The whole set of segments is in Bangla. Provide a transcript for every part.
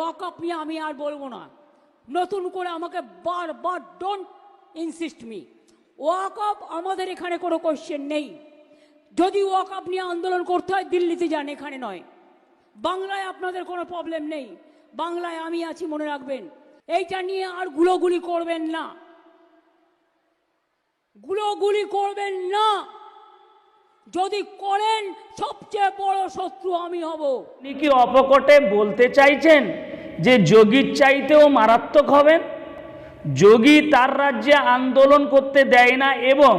ওয়াকআপ নিয়ে আমি আর বলব না। নতুন করে আমাকে বারবার ডোন্ট ইনসিস্ট মি ওয়াকআপ আমাদের এখানে কোনো কোশ্চেন নেই। যদি ওয়াকআপ নিয়ে আন্দোলন করতে হয়, দিল্লিতে যান, এখানে নয়। বাংলায় আপনাদের কোনো প্রবলেম নেই। বাংলায় আমি আছি, মনে রাখবেন। এইটা নিয়ে আর গুলোগুলি করবেন না। গুলোগুলি করবেন না। যদি করেন, সবচেয়ে বড় শত্রু আমি হব। আপনি কি অপকটে বলতে চাইছেন? যে যোগীর চাইতেও মারাত্মক হবেন, যোগী তার রাজ্যে আন্দোলন করতে দেয় না এবং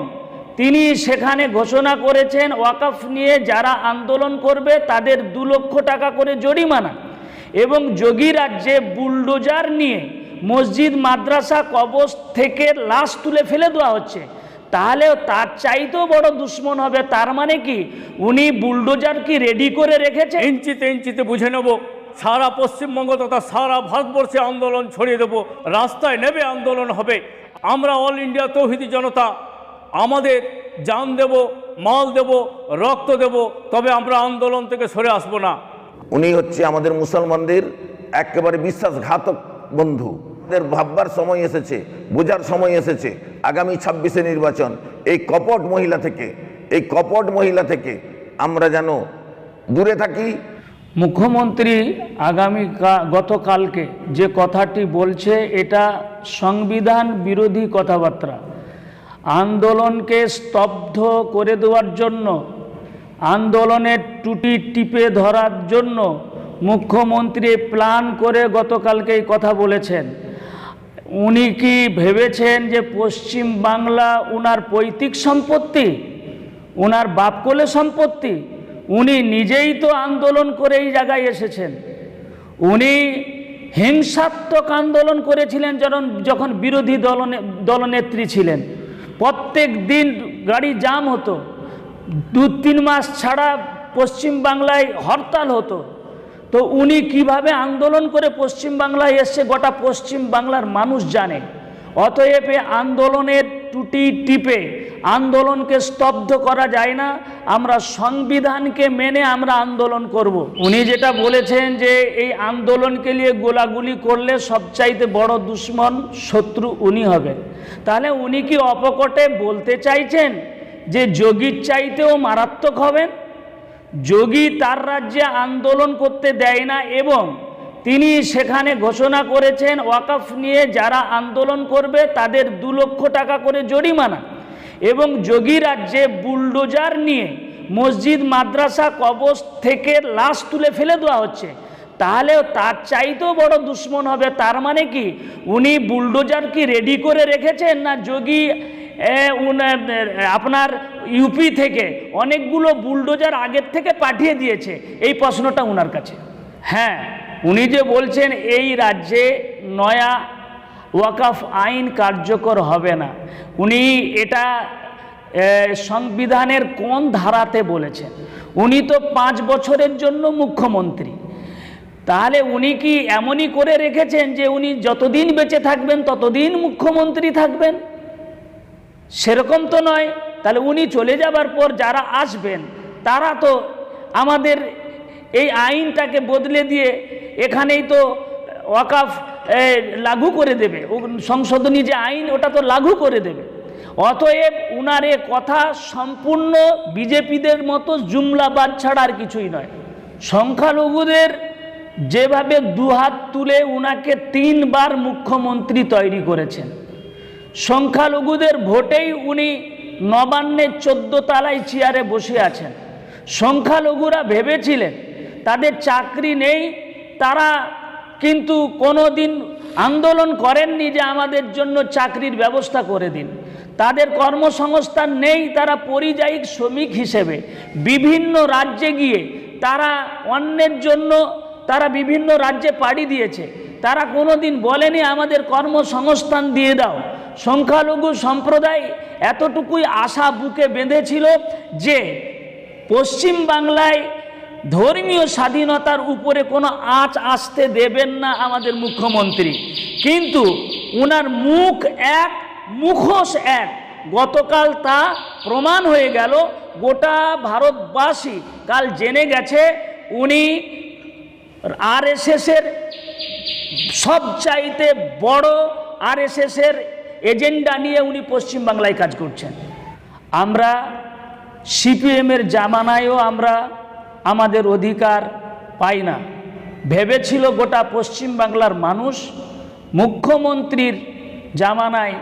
তিনি সেখানে ঘোষণা করেছেন, ওয়াকফ নিয়ে যারা আন্দোলন করবে তাদের দু লক্ষ টাকা করে জরিমানা এবং যোগী রাজ্যে বুলডোজার নিয়ে মসজিদ, মাদ্রাসা কবচ থেকে লাশ তুলে ফেলে দেওয়া হচ্ছে। তাহলে তার চাইতেও বড় দুশ্মন হবে, তার মানে কি? উনি বুলডোজার কি রেডি করে রেখেছে ইঞ্চিতে ইঞ্চিতে বুঝে নেব। সারা পশ্চিমবঙ্গ তথা সারা ভারতবর্ষে আন্দোলন ছড়িয়ে দেব। রাস্তায় নেবে আন্দোলন হবে। আমরা অল ইন্ডিয়া তৌহিদি জনতা, আমাদের জান দেব, মাল দেব, রক্ত দেব, তবে আমরা আন্দোলন থেকে সরে আসব না। উনি হচ্ছে আমাদের মুসলমানদের একেবারে বিশ্বাসঘাতক বন্ধু। এদের ভাববার সময় এসেছে, বোঝার সময় এসেছে, আগামী ছাব্বিশে নির্বাচন। এই কপট মহিলা থেকে, এই কপট মহিলা থেকে আমরা যেন দূরে থাকি মুখ্যমন্ত্রী আগামী গতকালকে যে কথাটি বলছে, এটা সংবিধান বিরোধী কথাবার্তা। আন্দোলনকে স্তব্ধ করে দেওয়ার জন্য, আন্দোলনের টুটি টিপে ধরার জন্য মুখ্যমন্ত্রী প্ল্যান করে গতকালকে এই কথা বলেছেন। উনি কি ভেবেছেন যে পশ্চিম বাংলা উনার পৈতৃক সম্পত্তি ওনার বাপকোলে সম্পত্তি উনি নিজেই তো আন্দোলন করে এই জায়গায় এসেছেন। উনি হিংসাত্মক আন্দোলন করেছিলেন যখন যখন বিরোধী দলনে, দলনেত্রী ছিলেন। প্রত্যেক দিন গাড়ি জাম হতো। দু, তিন মাস ছাড়া পশ্চিম বাংলায় হরতাল হতো। তো উনি কীভাবে আন্দোলন করে পশ্চিম বাংলায় এসছে গোটা পশ্চিম বাংলার মানুষ জানে। অতএব আন্দোলনের টুটি টিপে আন্দোলনকে স্তব্ধ করা যায় না, আমরা সংবিধানকে মেনে আমরা আন্দোলন করব। উনি যেটা বলেছেন যে এই আন্দোলনকে নিয়ে গোলাগুলি করলে সবচাইতে বড় দুশ্মন শত্রু উনি হবেন তাহলে উনি কি অপকটে বলতে চাইছেন যে যোগীর চাইতেও মারাত্মক হবেন? যোগী তার রাজ্যে আন্দোলন করতে দেয় না এবং তিনি সেখানে ঘোষণা করেছেন, ওয়াকফ নিয়ে যারা আন্দোলন করবে তাদের দু লক্ষ টাকা করে জরিমানা। এবং যোগী রাজ্যে বুলডোজার নিয়ে মসজিদ, মাদ্রাসা কবচ থেকে লাশ তুলে ফেলে দেওয়া হচ্ছে। তাহলে তার চাইতেও বড় দুশ্মন হবে। তার মানে কি? উনি বুলডোজার কি রেডি করে রেখেছেন না যোগী আপনার ইউপি থেকে অনেকগুলো বুলডোজার আগের থেকে পাঠিয়ে দিয়েছে? এই প্রশ্নটা উনার কাছে। হ্যাঁ উনি যে বলছেন, এই রাজ্যে নয়া ওয়াকাফ আইন কার্যকর হবে না। উনি এটা সংবিধানের কোন ধারাতে বলেছেন? উনি তো পাঁচ বছরের জন্য মুখ্যমন্ত্রী। তাহলে উনি কি এমনই করে রেখেছেন যে উনি যতদিন বেঁচে থাকবেন, ততদিন মুখ্যমন্ত্রী থাকবেন? সেরকম তো নয়। তাহলে উনি চলে যাবার পর যারা আসবেন, তারা তো আমাদের এই আইনটাকে বদলে দিয়ে এখানেই তো ওয়াকাফ লাগু করে দেবে। সংশোধনী যে আইন, ওটা তো লাগু করে দেবে। অতএব উনার এ কথা সম্পূর্ণ বিজেপিদের মতো জুমলাবাদ ছাড়া আর কিছুই নয়। সংখ্যালঘুদের যেভাবে দুহাত তুলে উনাকে তিনবার মুখ্যমন্ত্রী তৈরি করেছেন, সংখ্যালঘুদের ভোটেই উনি নবান্নের চোদ্দ তালায় চেয়ারে বসে আছেন। সংখ্যালঘুরা ভেবেছিলেন, তাদের চাকরি নেই, তারা কিন্তু কোনো দিন আন্দোলন করেননি যে আমাদের জন্য চাকরির ব্যবস্থা করে দিন। তাদের কর্মসংস্থান নেই, তারা পরিযায়ী শ্রমিক হিসেবে। বিভিন্ন রাজ্যে গিয়ে তারা অন্যের জন্য তারা বিভিন্ন রাজ্যে পাড়ি দিয়েছে। তারা কোনো দিন বলেনি আমাদের কর্মসংস্থান দিয়ে দাও। সংখ্যালঘু সম্প্রদায় এতটুকুই আশা বুকে বেঁধেছিল যে পশ্চিম বাংলায় ধর্মীয় স্বাধীনতার উপরে কোনো আঁচ আসতে দেবেন না আমাদের মুখ্যমন্ত্রী। কিন্তু উনার মুখ এক, মুখোশ এক। গতকাল তা প্রমাণ হয়ে গেল, গোটা ভারতবাসী কাল জেনে গেছে উনি আরএসএসের সবচাইতে বড় আরএসএসের এজেন্ডা নিয়ে উনি পশ্চিমবাংলায় কাজ করছেন। আমরা সিপিএমের জামানায়ও আমরা আমাদের অধিকার পাই না। ভেবেছিল গোটা পশ্চিমবাংলার মানুষ মুখ্যমন্ত্রীর জামানায়,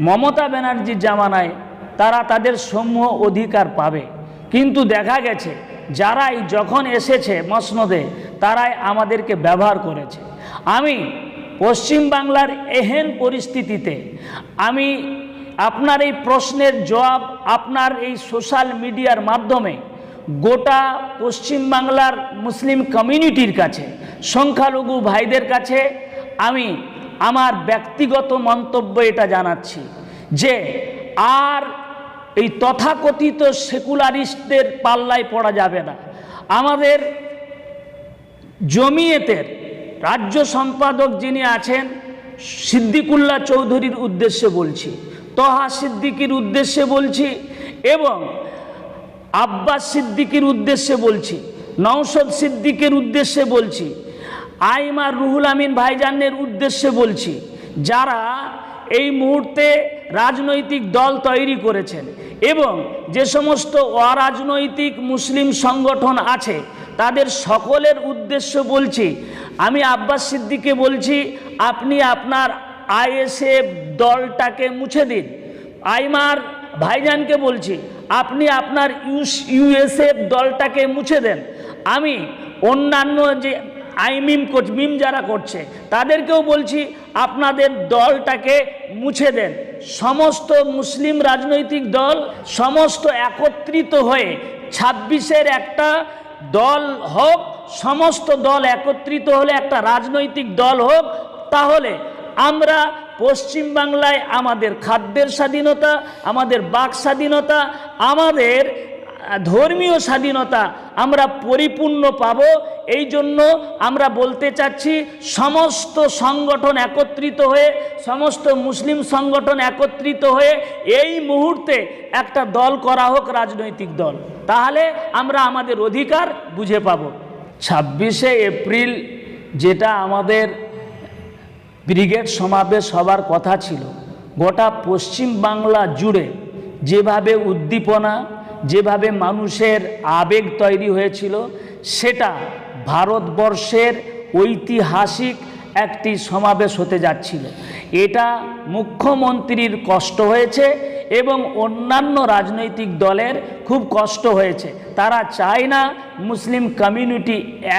মমতা ব্যানার্জির জামানায় তারা তাদের সমূহ অধিকার পাবে। কিন্তু দেখা গেছে, যারাই যখন এসেছে মসনদে, তারাই আমাদেরকে ব্যবহার করেছে। আমি পশ্চিমবাংলার এহেন পরিস্থিতিতে, আমি আপনার এই প্রশ্নের জবাব, আপনার এই সোশ্যাল মিডিয়ার মাধ্যমে গোটা পশ্চিমবাংলার মুসলিম কমিউনিটির কাছে, সংখ্যালঘু ভাইদের কাছে আমি আমার ব্যক্তিগত মন্তব্য এটা জানাচ্ছি যে আর এই তথাকথিত সেকুলারিস্টদের পাল্লায় পড়া যাবে না। আমাদের জমিয়েতের রাজ্য সম্পাদক যিনি আছেন, সিদ্দিকুল্লাহ চৌধুরীর উদ্দেশ্যে বলছি, তহা সিদ্দিকির উদ্দেশ্যে বলছি এবং আব্বাস সিদ্দিকির উদ্দেশ্যে বলছি, নওশদ সিদ্দিকের উদ্দেশ্যে বলছি আইমার রুহুল আমিন ভাইজানের উদ্দেশ্যে বলছি, যারা এই মুহূর্তে রাজনৈতিক দল তৈরি করেছেন এবং যে সমস্ত অরাজনৈতিক মুসলিম সংগঠন আছে, তাদের সকলের উদ্দেশ্য বলছি, আমি আব্বাস সিদ্দিককে বলছি, আপনি আপনার আইএসএফ দলটাকে মুছে দিন। আইমার ভাইজানকে বলছি, আপনি আপনার ইউস, ইউএসএফ দলটাকে মুছে দেন। আমি অন্যান্য যে আইমিম কোচ, মিম যারা করছে, তাদেরকেও বলছি আপনাদের দলটাকে মুছে দেন। সমস্ত মুসলিম রাজনৈতিক দল সমস্ত একত্রিত হয়ে ছাব্বিশের একটা দল হোক, সমস্ত দল একত্রিত হলে একটা রাজনৈতিক দল হোক, তাহলে আমরা পশ্চিমবাংলায় আমাদের খাদ্যের স্বাধীনতা, আমাদের বাক স্বাধীনতা, আমাদের ধর্মীয় স্বাধীনতা আমরা পরিপূর্ণ পাব। এই জন্য আমরা বলতে চাচ্ছি, সমস্ত সংগঠন একত্রিত হয়ে, সমস্ত মুসলিম সংগঠন একত্রিত হয়ে এই মুহূর্তে একটা দল করা হোক রাজনৈতিক দল। তাহলে আমরা আমাদের অধিকার বুঝে পাব। ছাব্বিশে এপ্রিল যেটা আমাদের ব্রিগেড সমাবেশ হবার কথা ছিল। গোটা পশ্চিম বাংলা জুড়ে যেভাবে উদ্দীপনা, যেভাবে মানুষের আবেগ তৈরি হয়েছিল, সেটা ভারতবর্ষের ঐতিহাসিক একটি সমাবেশ হতে যাচ্ছিল। এটা মুখ্যমন্ত্রীর কষ্ট হয়েছে এবং অন্যান্য রাজনৈতিক দলের খুব কষ্ট হয়েছে। তারা চায় না মুসলিম কমিউনিটি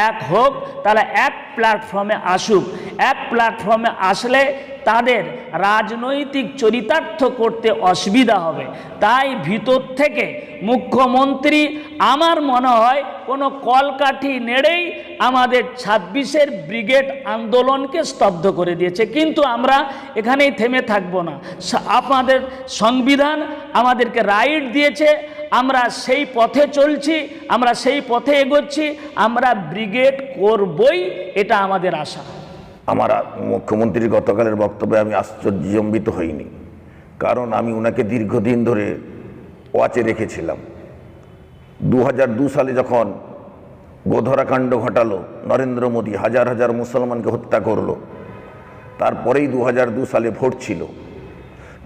এক হোক, তারা এক প্ল্যাটফর্মে আসুক। এক প্ল্যাটফর্মে আসলে তাদের রাজনৈতিক চরিতার্থ করতে অসুবিধা হবে। তাই ভিতর থেকে মুখ্যমন্ত্রী, আমার মনে হয় কোনো কলকাঠি নেড়েই আমাদের ছাব্বিশের ব্রিগেড আন্দোলনকে স্তব্ধ করে দিয়েছে। কিন্তু আমরা এখানেই থেমে থাকব না। আপনাদের সংবিধান আমাদেরকে রাইট দিয়েছে। আমরা সেই পথে চলছি, আমরা সেই পথে এগোচ্ছি, আমরা ব্রিগেড করবই, এটা আমাদের আশা। আমার মুখ্যমন্ত্রীর গতকালের বক্তব্যে আমি আশ্চর্যজম্বিত হইনি। কারণ আমি ওনাকে দীর্ঘদিন ধরে ওয়াচে রেখেছিলাম। দু সালে যখন গোধরাকাণ্ড ঘটালো, নরেন্দ্র মোদী হাজার হাজার মুসলমানকে হত্যা করল, তারপরেই দু সালে ভোট ছিল।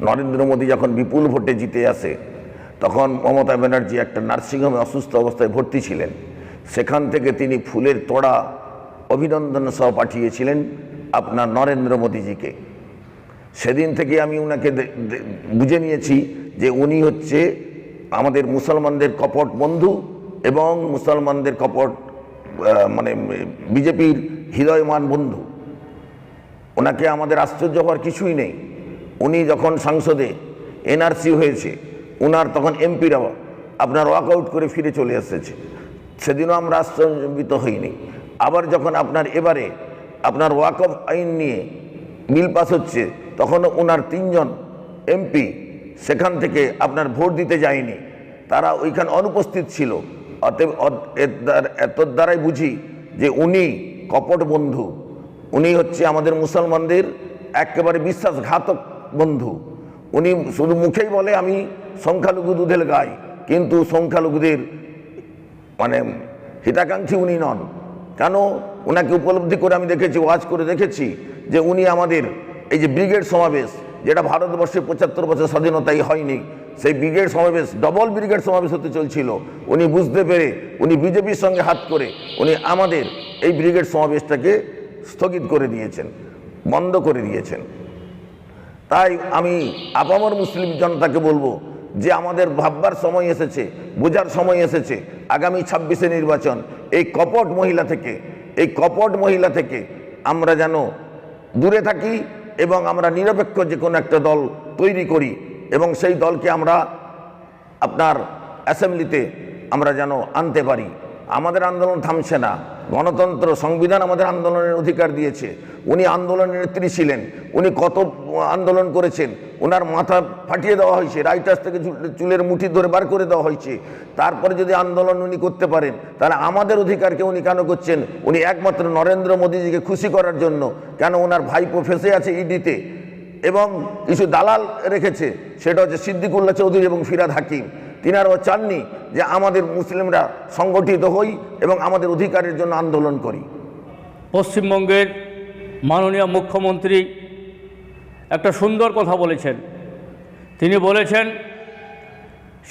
নরেন্দ্র মোদী যখন বিপুল ভোটে জিতে আসে, তখন মমতা ব্যানার্জি একটা নার্সিংহোমে অসুস্থ অবস্থায় ভর্তি ছিলেন। সেখান থেকে তিনি ফুলের তোড়া অভিনন্দন সহ পাঠিয়েছিলেন। আপনার নরেন্দ্র মোদীজিকে। সেদিন থেকে আমি ওনাকে বুঝে নিয়েছি যে উনি হচ্ছে আমাদের মুসলমানদের কপট বন্ধু এবং মুসলমানদের কপট মানে বিজেপির হৃদয়মান বন্ধু। ওনাকে আমাদের আশ্চর্য হওয়ার কিছুই নেই। উনি যখন সংসদে এনআরসি হয়েছে ওনার তখন এমপিরা আপনার ওয়াকআউট করে ফিরে চলে এসেছে। সেদিনও আমরা আশ্চর্যিত হইনি। আবার যখন আপনার এবারে আপনার ওয়াকফ আইন নিয়ে বিল পাস হচ্ছে, তখনও ওনার তিনজন এমপি সেখান থেকে আপনার ভোট দিতে যায়নি। তারা ওইখানে অনুপস্থিত ছিল। অতএব এত দ্বারাই বুঝি যে উনি কপট বন্ধু। উনি হচ্ছে আমাদের মুসলমানদের একেবারে বিশ্বাসঘাতক বন্ধু। উনি শুধু মুখেই বলে, আমি সংখ্যালঘু দুধের গাই। কিন্তু সংখ্যালঘুদের মানে হিতাকাঙ্ক্ষী উনি নন। কেন? ওনাকে উপলব্ধি করে আমি দেখেছি, ওয়াজ করে দেখেছি যে উনি আমাদের এই যে ব্রিগেড সমাবেশ, যেটা ভারতবর্ষে পঁচাত্তর বছর স্বাধীনতাই হয়নি, সেই ব্রিগেড সমাবেশ, ডবল ব্রিগেড সমাবেশ হতে চলছিল। উনি বুঝতে পেরে, উনি বিজেপির সঙ্গে হাত করে, উনি আমাদের এই ব্রিগেড সমাবেশটাকে স্থগিত করে দিয়েছেন, বন্ধ করে দিয়েছেন। তাই আমি আপামর মুসলিম জনতাকে বলব যে আমাদের ভাববার সময় এসেছে, বোঝার সময় এসেছে, আগামী ছাব্বিশে নির্বাচন, এই কপট মহিলা থেকে এই কপট মহিলা থেকে আমরা যেন দূরে থাকি এবং আমরা নিরপেক্ষ যে কোনো একটা দল তৈরি করি এবং সেই দলকে আমরা আপনার অ্যাসেম্বলিতে আমরা যেন আনতে পারি। আমাদের আন্দোলন থামছে না। গণতন্ত্র সংবিধান আমাদের আন্দোলনের অধিকার দিয়েছে। উনি আন্দোলনের নেত্রী ছিলেন। উনি কত আন্দোলন করেছেন। ওনার মাথা ফাটিয়ে দেওয়া হয়েছে, রাইটার্স থেকে চুলের মুঠি ধরে বার করে দেওয়া হয়েছে। তারপরে যদি আন্দোলন উনি করতে পারেন, তাহলে আমাদের অধিকারকে উনি কেন করছেন? উনি একমাত্র নরেন্দ্র মোদীজিকে খুশি করার জন্য, কেন ওনার ভাইপো ফেসে আছে ইডিতে? এবং কিছু দালাল রেখেছে, সেটা হচ্ছে সিদ্দিকুল্লাহ চৌধুরী এবং ফিরাদ হাকিম। তিনারাও চাননি যে আমাদের মুসলিমরা সংগঠিত হই এবং আমাদের অধিকারের জন্য আন্দোলন করি। পশ্চিমবঙ্গের মাননীয় মুখ্যমন্ত্রী একটা সুন্দর কথা বলেছেন। তিনি বলেছেন,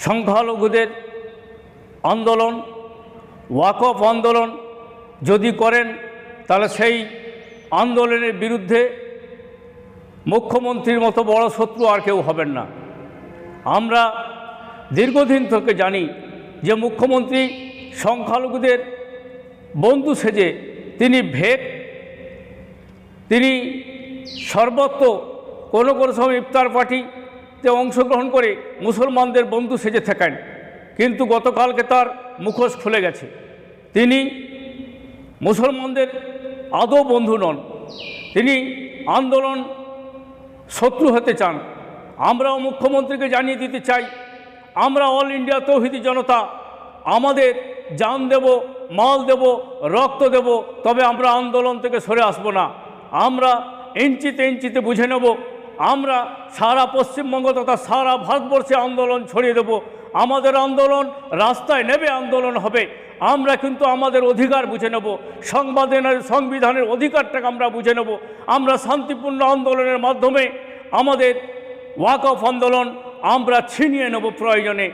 সংখ্যালঘুদের আন্দোলন, ওয়াকফ আন্দোলন যদি করেন, তাহলে সেই আন্দোলনের বিরুদ্ধে মুখ্যমন্ত্রীর মতো বড় শত্রু আর কেউ হবেন না। আমরা দীর্ঘদিন থেকে জানি যে মুখ্যমন্ত্রী সংখ্যালঘুদের বন্ধু সেজে তিনি ভেদ, তিনি সর্বত্র কোনো কোনো সময় ইফতার পার্টিতে অংশগ্রহণ করে মুসলমানদের বন্ধু সেজে থাকেন। কিন্তু গতকালকে তার মুখোশ খুলে গেছে। তিনি মুসলমানদের আদৌ বন্ধু নন। তিনি আন্দোলন শত্রু হতে চান। আমরাও মুখ্যমন্ত্রীকে জানিয়ে দিতে চাই, আমরা অল ইন্ডিয়া তৌহিদি জনতা, আমাদের জান দেব, মাল দেব, রক্ত দেব, তবে আমরা আন্দোলন থেকে সরে আসব না। আমরা ইঞ্চিতে ইঞ্চিতে বুঝে নেব আমরা সারা পশ্চিমবঙ্গ তথা সারা ভারতবর্ষে আন্দোলন ছড়িয়ে দেব। আমাদের আন্দোলন রাস্তায় নেবে আন্দোলন হবে। আমরা কিন্তু আমাদের অধিকার বুঝে নেব। সংবিধানের সংবিধানের অধিকারটাকে আমরা বুঝে নেব। আমরা শান্তিপূর্ণ আন্দোলনের মাধ্যমে আমাদের ওয়াক অফ আন্দোলন আমরা ছিনিয়ে নেব প্রয়োজনে।